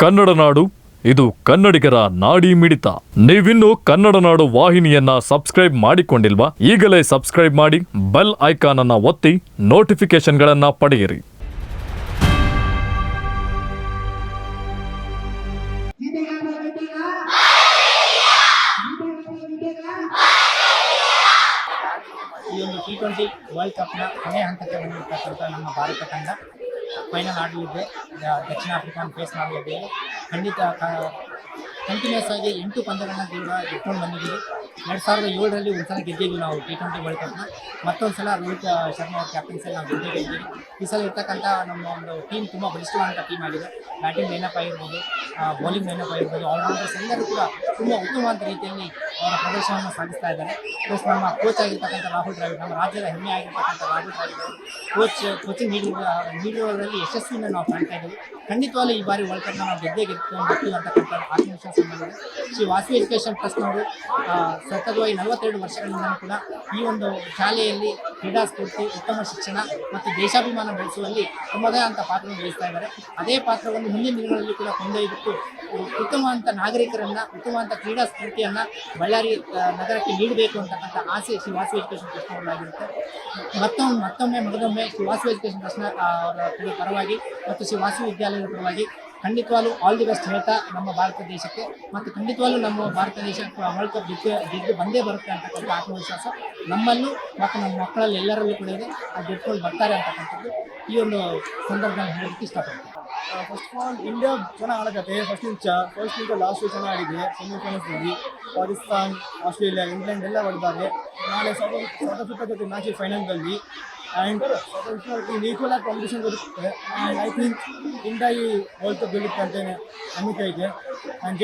ಕನ್ನಡ ನಾಡು, ಇದು ಕನ್ನಡಿಗರ ನಾಡಿ ಮಿಡಿತ. ನೀವಿನ್ನು ಕನ್ನಡ ನಾಡು ವಾಹಿನಿಯನ್ನ ಸಬ್ಸ್ಕ್ರೈಬ್ ಮಾಡಿಕೊಂಡಿಲ್ವಾ? ಈಗಲೇ ಸಬ್ಸ್ಕ್ರೈಬ್ ಮಾಡಿ, ಬೆಲ್ ಐಕಾನ್ ಅನ್ನ ಒತ್ತಿ ನೋಟಿಫಿಕೇಶನ್ಗಳನ್ನ ಪಡೆಯಿರಿ. ಟಿ ಟ್ವೆಂಟಿ ವರ್ಲ್ಡ್ ಕಪ್ನ ಕೊನೆಯ ಹಂತಕ್ಕೆ ಬಂದಿರತಕ್ಕಂಥ ನಮ್ಮ ಭಾರತ ತಂಡ. ಫೈನಲ್ ಆಡಲಿದೆ ದ- ದಕ್ಷಿಣ ಆಫ್ರಿಕಾನ್ ಫೇಸ್ ಮಾಡಲಿದ್ದೇವೆ ಖಂಡಿತ ಕಂಟಿನ್ಯೂಸ್ ಆಗಿ ಎಂಟು ಪಂದ್ಯಗಳನ್ನ ಕೂಡ ಗೆದ್ಕೊಂಡು ಬಂದಿದ್ದೀವಿ. ಎರಡು ಸಾವಿರದ ಏಳರಲ್ಲಿ ಒಂದ್ಸಲ ಗೆದ್ದಿದ್ವಿ ನಾವು ಟಿ ಟ್ವೆಂಟಿ ವರ್ಲ್ಡ್ ಕಪ್ನ ಮತ್ತೊಂದು ಸಲ ರೋಹಿತ್, ಶರ್ಮಾ ಅವ್ರ ಕ್ಯಾಪ್ಟನ್ಸಲ್ಲಿ ನಾವು ಗೆದ್ದೇ ಗೆದ್ದಿದ್ದೀವಿ. ಈ ಸಲ ಇರ್ತಕ್ಕಂಥ ನಮ್ಮ ಒಂದು ಟೀಮ್ ತುಂಬ ಬಲಿಷ್ಠವಾದಂಥ ಟೀಮ್ ಆಗಿದೆ. ಬ್ಯಾಟಿಂಗ್ ಲೈನಪ್ ಆಗಿರ್ಬೋದು ಬೌಲಿಂಗ್ ಲೈನಪ್ ಆಗಿರ್ಬೋದು ಆಲ್ರೌಂಡರ್ಸ್ ಎಲ್ಲರೂ ಕೂಡ ತುಂಬ ಉತ್ತಮವಾದ ರೀತಿಯಲ್ಲಿ ಅವರ ಪ್ರದರ್ಶನವನ್ನು ಸಾಗಿಸ್ತಾ ಇದ್ದಾರೆ. ಪ್ಲಸ್ ನಮ್ಮ ಕೋಚ್ ಆಗಿರ್ತಕ್ಕಂಥ ರಾಹುಲ್ ದ್ರಾವಿಡ್, ನಮ್ಮ ರಾಜ್ಯದ ಹೆಮ್ಮೆ ಆಗಿರ್ತಕ್ಕಂಥ ರಾಹುಲ್ ದ್ರಾವಿಡ್ ಕೋಚ್ ಕೋಚಿಂಗ್ ನೀಡಿರುವ ನೀಡಿರೋದ್ರಲ್ಲಿ ಯಶಸ್ವಿಯನ್ನು ನಾವು ಕಾಣ್ತಾ ಇದ್ದೀವಿ. ಖಂಡಿತವಾಗಲೂ ಈ ಬಾರಿ ವರ್ಲ್ಡ್ ಕಪ್ನ ನಾವು ಗೆದ್ದೇ ಗೆದ್ದುಕೊಂಡು ಬರ್ತೀವಿ ಅಂತಕ್ಕಂಥ ಆತ್ಮವಿಶ್ವಾಸ ಶ್ರೀ ವಾಸವಿ ಎಜುಕೇಷನ್ ಟ್ರಸ್ಟ್ನವರು ಸತತವಾಗಿ ನಲವತ್ತೆರಡು ವರ್ಷಗಳಿಂದ ಕೂಡ ಈ ಒಂದು ಶಾಲೆಯಲ್ಲಿ ಕ್ರೀಡಾ ಸ್ಫೂರ್ತಿ, ಉತ್ತಮ ಶಿಕ್ಷಣ ಮತ್ತು ದೇಶಾಭಿಮಾನ ಬೆಳೆಸುವಲ್ಲಿ ತಮ್ಮದೇ ಅಂತ ಪಾತ್ರವನ್ನು ವಹಿಸ್ತಾ ಇದ್ದಾರೆ. ಅದೇ ಪಾತ್ರವನ್ನು ಮುಂದಿನ ದಿನಗಳಲ್ಲಿ ಕೂಡ ಉತ್ತಮ ಅಂತ ನಾಗರಿಕರನ್ನ ಉತ್ತಮವಂತ ಕ್ರೀಡಾ ಸ್ಫೂರ್ತಿಯನ್ನ ಬಳ್ಳಾರಿ ನಗರಕ್ಕೆ ನೀಡಬೇಕು ಅಂತಕ್ಕಂಥ ಆಸೆ ಶ್ರೀ ಎಜುಕೇಶನ್ ಟ್ರಸ್ಟ್ ಟ್ರಸ್ಟ್ನವರಾಗಿರುತ್ತೆ ಮತ್ತೊಮ್ಮೆ ಮತ್ತೊಮ್ಮೆ ಮಗದೊಮ್ಮೆ ಶ್ರೀ ಎಜುಕೇಶನ್ ಟ್ರಸ್ಟ್ನ ಪರವಾಗಿ, ಮತ್ತು ಶ್ರೀ ವಾಸವಿ ವಿದ್ಯಾಲಯದ ಪರವಾಗಿ ಖಂಡಿತವಾಗ್ಲೂ ಆಲ್ ದಿ ಬೆಸ್ಟ್ ಹೇಳ್ತಾ ನಮ್ಮ ಭಾರತ ದೇಶಕ್ಕೆ ಮತ್ತು ಖಂಡಿತವಾಗ್ಲೂ ನಮ್ಮ ಭಾರತ ದೇಶ ವರ್ಲ್ಡ್ ಕಪ್ ಗೆದ್ದು ಗೆದ್ದು ಬಂದೇ ಬರುತ್ತೆ ಅಂತಕ್ಕಂಥ ಆತ್ಮವಿಶ್ವಾಸ ನಮ್ಮಲ್ಲೂ ಮತ್ತು ನಮ್ಮ ಮಕ್ಕಳಲ್ಲಿ ಎಲ್ಲರಲ್ಲೂ ಕೂಡ ಇದೆ. ಅದು ಗೆದ್ಕೊಂಡು ಬರ್ತಾರೆ ಅಂತಕ್ಕಂಥದ್ದು ಈ ಒಂದು ಸಂದರ್ಭದಲ್ಲಿ ಹೇಳೋದಕ್ಕೆ ಇಷ್ಟಪಡ್ತೀನಿ. ಫಸ್ಟ್ ಆಫ್ ಆಲ್ ಇಂಡಿಯಾ ಚೆನ್ನಾಗಿ ಆಡಕತ್ತೆ. ಫಸ್ಟ್ ಇಂಚ ಫಸ್ಟ್ ಇಂಚ ಲಾಸ್ಟ್ ಚೆನ್ನಾಗಿ ಆಡಿದೆ. ಸೆಮಿಫೈನಲ್ಸ್ನಲ್ಲಿ ಪಾಕಿಸ್ತಾನ್, ಆಸ್ಟ್ರೇಲಿಯಾ, ಇಂಗ್ಲೆಂಡ್ ಎಲ್ಲ ಹೊಡೆದಾರೆ. ನಾಳೆ ಸೌತ್ ಸೌತ್ ಆಫ್ರಿಕಾ ಜೊತೆ ಮ್ಯಾಚ್ ಫೈನಲ್ನಲ್ಲಿ ಸೌತ್ ಆಫ್ರಿಕಾ ಈಕ್ವಲ್ ಆಗಿ ಕಾಂಪಿಟೇಷನ್ ಬರುತ್ತೆ ಆ್ಯಂಡ್ ಐ ಥಿಂಕ್ ಇಂಡಿಯಾ ಈ ವರ್ಲ್ಡ್ ಕಪ್ ಗೆಲ್ಲುತ್ತೆ ಅಂತಲೇ ನಂಬಿಕೆ ಇದೆ ಆ್ಯಂಡ್.